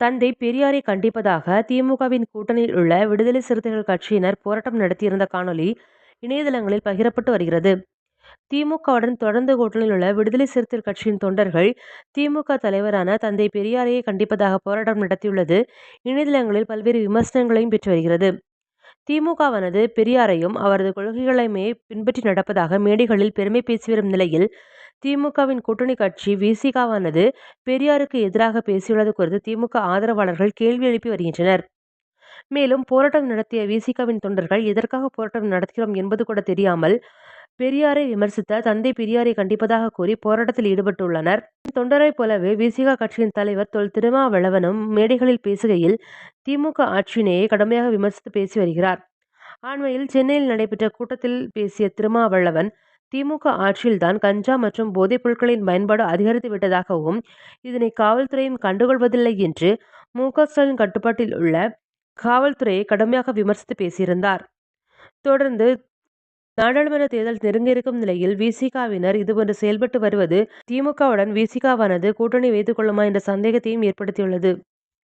தந்தை பெரியாரை கண்டிப்பதாக திமுகவின் கூட்டணியில் உள்ள விடுதலை சிறுத்தைகள் கட்சியினர் போராட்டம் நடத்தியிருந்த காணொலி இணையதளங்களில் பகிரப்பட்டு வருகிறது. திமுகவுடன் தொடர்ந்து கூட்டணியில் உள்ள விடுதலை சிறுத்தைகள் கட்சியின் தொண்டர்கள் திமுக தலைவரான தந்தை பெரியாரையே கண்டிப்பதாக போராட்டம் நடத்தியுள்ளது இணையதளங்களில் பல்வேறு விமர்சனங்களையும் பெற்று வருகிறது. திமுகவானது பெரியாரையும் அவரது கொள்கைகளையுமே பின்பற்றி நடப்பதாக மேடைகளில் பெருமை பேசி வரும் நிலையில் திமுகவின் கூட்டணி கட்சி விசிகாவானது பெரியாருக்கு எதிராக பேசியுள்ளது குறித்து திமுக ஆதரவாளர்கள் கேள்வி எழுப்பி வருகின்றனர். மேலும் போராட்டம் நடத்திய விசிகாவின் தொண்டர்கள் எதற்காக போராட்டம் நடத்துகிறோம் என்பது கூட தெரியாமல் பெரியாரை விமர்சித்த தந்தை பெரியாரை கண்டிப்பதாக கூறி போராட்டத்தில் ஈடுபட்டுள்ளனர். தொண்டரைப் போலவே விசிகா கட்சியின் தலைவர் தொல் திருமாவளவனும் மேடைகளில் பேசுகையில் திமுக ஆட்சியினையே கடுமையாக விமர்சித்து பேசி வருகிறார். அண்மையில் சென்னையில் நடைபெற்ற கூட்டத்தில் பேசிய திருமாவளவன் திமுக ஆட்சியில்தான் கஞ்சா மற்றும் போதைப் பொருட்களின் பயன்பாடு அதிகரித்து விட்டதாகவும் இதனை காவல்துறையும் கண்டுகொள்வதில்லை என்று மு. க. ஸ்டாலின் கட்டுப்பாட்டில் உள்ள காவல்துறையை கடுமையாக விமர்சித்து பேசியிருந்தார். தொடர்ந்து நாடாளுமன்ற தேர்தல் நெருங்கியிருக்கும் நிலையில் விசிகாவினர் சி. இதுபோன்று செயல்பட்டு வருவது திமுகவுடன் விசிகாவானது கூட்டணி வைத்துக் கொள்ளுமா என்ற சந்தேகத்தையும் ஏற்படுத்தியுள்ளது.